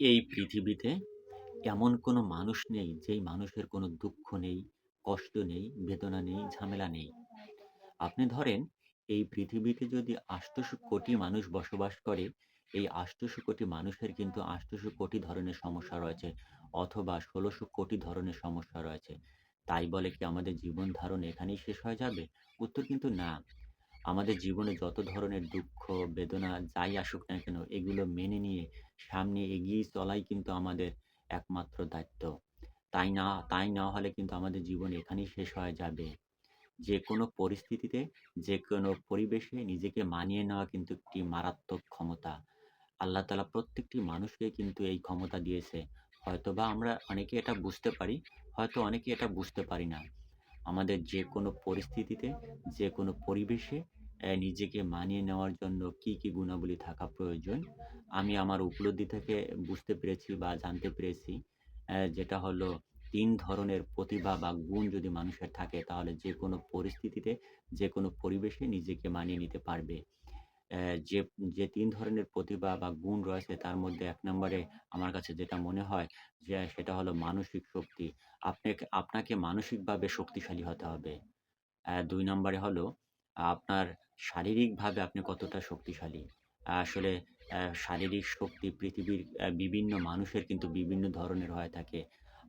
এই পৃথিবীতে এমন কোনো মানুষ নেই যেই মানুষের কোনো দুঃখ নেই, কষ্ট নেই, বেদনা নেই, ঝামেলা নেই। আপনি ধরেন এই পৃথিবীতে যদি ৮০০ কোটি মানুষ বসবাস করে, এই ৮০০ কোটি মানুষের কিন্তু ৮০০ কোটি ধরনের সমস্যা রয়েছে অথবা ষোলোশো কোটি ধরনের সমস্যা রয়েছে। তাই বলে কি আমাদের জীবন ধারণ এখানেই শেষ হয়ে যাবে? উত্তর কিন্তু না। আমাদের জীবনে যত ধরনের দুঃখ, বেদনা যাই আসুক না কেন এগুলো মেনে নিয়ে সামনে এগিয়ে চলাই কিন্তু আমাদের একমাত্র দায়িত্ব। তাই না তাই না হলে কিন্তু আমাদের জীবন এখানেই শেষ হয়ে যাবে। যে কোনো পরিস্থিতিতে, যে কোনো পরিবেশে নিজেকে মানিয়ে নেওয়া কিন্তু একটি মারাত্মক ক্ষমতা। আল্লাহ তাআলা প্রত্যেকটি মানুষকে কিন্তু এই ক্ষমতা দিয়েছে। হয়তো বা আমরা অনেকে এটা বুঝতে পারি, হয়তো অনেকে এটা বুঝতে পারি না। আমাদের যে কোনো পরিস্থিতিতে, যে কোনো পরিবেশে নিজেকে মানিয়ে নেওয়ার জন্য কী, কী গুণাবলী থাকা প্রয়োজন, আমি আমার উপলব্ধি থেকে বুঝতে পেরেছি বা জানতে পেরেছি। যেটা হলো তিন ধরনের প্রতিভা বা গুণ যদি মানুষের থাকে তাহলে যে কোনো পরিস্থিতিতে, যে কোনো পরিবেশে নিজেকে মানিয়ে নিতে পারবে। যে যে তিন ধরনের প্রতিভা বা গুণ রয়েছে তার মধ্যে এক নম্বরে আমার কাছে যেটা মনে হয় যে সেটা হলো মানসিক শক্তি। আপনাকে আপনাকে মানসিকভাবে শক্তিশালী হতে হবে। দুই ২ নম্বরে হলো আপনার শারীরিকভাবে আপনি কতটা শক্তিশালী। আসলে শারীরিক শক্তি পৃথিবীর বিভিন্ন মানুষের কিন্তু বিভিন্ন ধরনের হয়ে থাকে।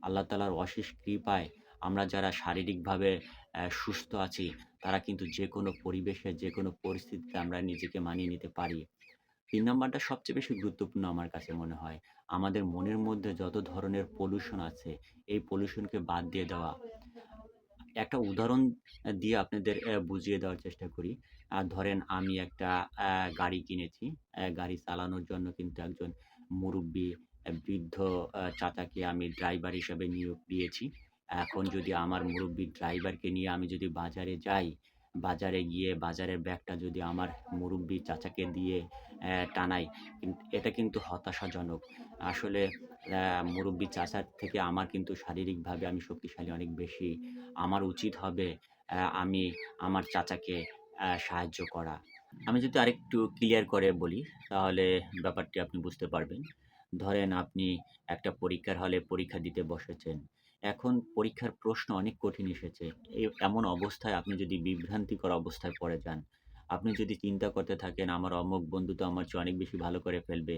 আল্লাহ তাআলার অশেষ কৃপায় আমরা যারা শারীরিকভাবে সুস্থ আছি, তারা কিন্তু যে কোনো পরিবেশে, যে কোনো পরিস্থিতিতে আমরা নিজেকে মানিয়ে নিতে পারি। তিন নাম্বারটা সবচেয়ে বেশি গুরুত্বপূর্ণ আমার কাছে মনে হয়। আমাদের মনের মধ্যে যত ধরনের পলিউশন আছে, এই পলিউশনকে বাদ দিয়ে দেওয়া। একটা উদাহরণ দিয়ে আপনাদের বুঝিয়ে দেওয়ার চেষ্টা করি। ধরেন আমি একটা গাড়ি কিনেছি। গাড়ি চালানোর জন্য কিন্তু একজন মুরব্বী বৃদ্ধ চাচাকে আমি ড্রাইভার হিসাবে নিয়োগ দিয়েছি। এখন যদি আমার মুরব্বী ড্রাইভারকে নিয়ে আমি যদি বাজারে যাই, বাজারে গিয়ে বাজারের ব্যাগটা যদি আমার মুরুব্বি চাচাকে দিয়ে টানাই, এটা কিন্তু হতাশাজনক। আসলে মুরুব্বি চাচার থেকে আমার কিন্তু শারীরিকভাবে আমি শক্তিশালী অনেক বেশি। আমার উচিত হবে আমি আমার চাচাকে সাহায্য করা। আমি যদি আরেকটু ক্লিয়ার করে বলি, তাহলে ব্যাপারটি আপনি বুঝতে পারবেন। ধরেন আপনি একটা পরীক্ষার হলে পরীক্ষা দিতে বসেছেন। এখন পরীক্ষার প্রশ্ন অনেক কঠিন এসেছে। এমন অবস্থায় আপনি যদি বিভ্রান্তিকর অবস্থায় পড়ে যান, আপনি যদি চিন্তা করতে থাকেন আমার অমুক বন্ধু তো আমার চেয়ে অনেক বেশি ভালো করে ফেলবে,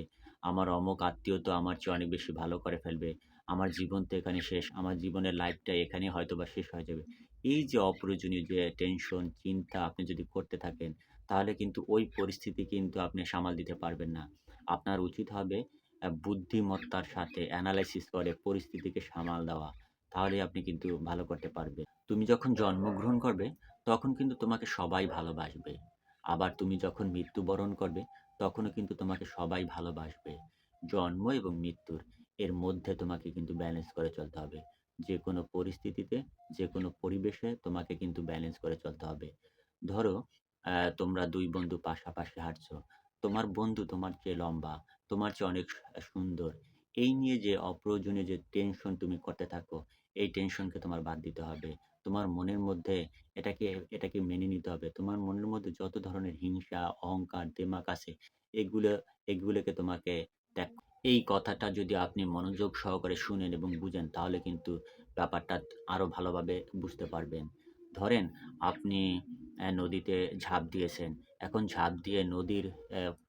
আমার অমুক আত্মীয় তো আমার চেয়ে অনেক বেশি ভালো করে ফেলবে, আমার জীবন তো এখানে শেষ, আমার জীবনের লাইফটা এখানেই হয়তোবা শেষ হয়ে যাবে। এই যে অপ্রয়োজনীয় যে টেনশন, চিন্তা আপনি যদি করতে থাকেন, তাহলে কিন্তু ওই পরিস্থিতি কিন্তু আপনি সামাল দিতে পারবেন না। আপনার উচিত হবে বুদ্ধিমত্তার সাথে অ্যানালাইসিস করে পরিস্থিতিকে সামাল দেওয়া। তাহলেই আপনি কিন্তু ভালো করতে পারবেন। তুমি যখন জন্মগ্রহণ করবে, তখন কিন্তু তোমাকে সবাই ভালোবাসবে। আবার তুমি যখন মৃত্যুবরণ করবে, তখনও কিন্তু তোমাকে সবাই ভালোবাসবে। জন্ম এবং মৃত্যুর এর মধ্যে তোমাকে কিন্তু ব্যালেন্স করে চলতে হবে। যেকোনো পরিস্থিতিতে, যেকোনো পরিবেশে তোমাকে কিন্তু ব্যালেন্স করে চলতে হবে। ধরো তোমরা দুই বন্ধু পাশাপাশি হাঁটছো। তোমার বন্ধু তোমার চেয়ে লম্বা, তোমার চেয়ে অনেক সুন্দর। এই নিয়ে যে অপ্রয়োজনীয় যে টেনশন তুমি করতে থাকো, এই টেনশনকে তোমার বাদ দিতে হবে। তোমার মনের মধ্যে এটাকে এটাকে মেনে নিতে হবে। তোমার মনের মধ্যে যত ধরনের হিংসা, অহংকার, দেমাক আছে, এগুলো এগুলোকে তোমাকে ত্যাগ এই কথাটা যদি আপনি মনোযোগ সহকারে শুনেন এবং বুঝেন, তাহলে কিন্তু ব্যাপারটা আরও ভালোভাবে বুঝতে পারবেন। ধরেন আপনি নদীতে ঝাঁপ দিয়েছেন। এখন ঝাঁপ দিয়ে নদীর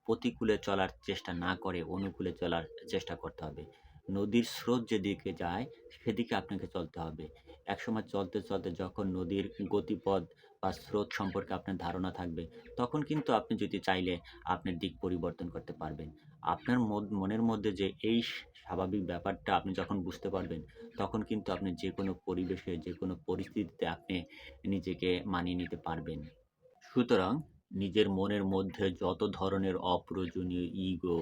প্রতিকূলে চলার চেষ্টা না করে অনুকূলে চলার চেষ্টা করতে হবে। নদীর স্রোত যেদিকে যায়, সেদিকে আপনাকে চলতে হবে। একসময় চলতে, চলতে যখন নদীর গতিপথ বা স্রোত সম্পর্কে আপনার ধারণা থাকবে, তখন কিন্তু আপনি যদি চাইলে আপনার দিক পরিবর্তন করতে পারবেন। আপনার মনের মধ্যে যে এই স্বাভাবিক ব্যাপারটা আপনি যখন বুঝতে পারবেন, তখন কিন্তু আপনি যে কোনো পরিবেশে, যে কোনো পরিস্থিতিতে আপনি নিজেকে মানিয়ে নিতে পারবেন। সুতরাং নিজের মনের মধ্যে যত ধরনের অপ্রয়োজনীয় ইগো,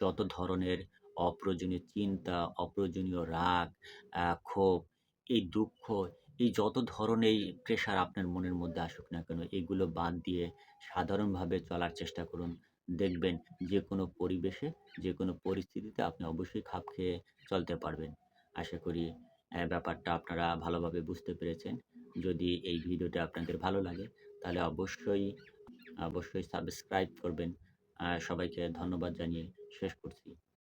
যত ধরনের অপ্রয়োজনীয় চিন্তা, অপ্রয়োজনীয় রাগ, ক্ষোভ, এই দুঃখ, এই যত ধরনেরই প্রেশার আপনার মনের মধ্যে আসুক না কেন, এগুলো বাদ দিয়ে সাধারণভাবে চলার চেষ্টা করুন। দেখবেন যে কোনো পরিবেশে, যে কোনো পরিস্থিতিতে আপনি অবশ্যই খাপ খেয়ে চলতে পারবেন। আশা করি ব্যাপারটা আপনারা ভালোভাবে বুঝতে পেরেছেন। যদি এই ভিডিওটা আপনাদের ভালো লাগে, তাহলে অবশ্যই, অবশ্যই সাবস্ক্রাইব করবেন। সবাইকে ধন্যবাদ জানিয়ে শেষ করছি।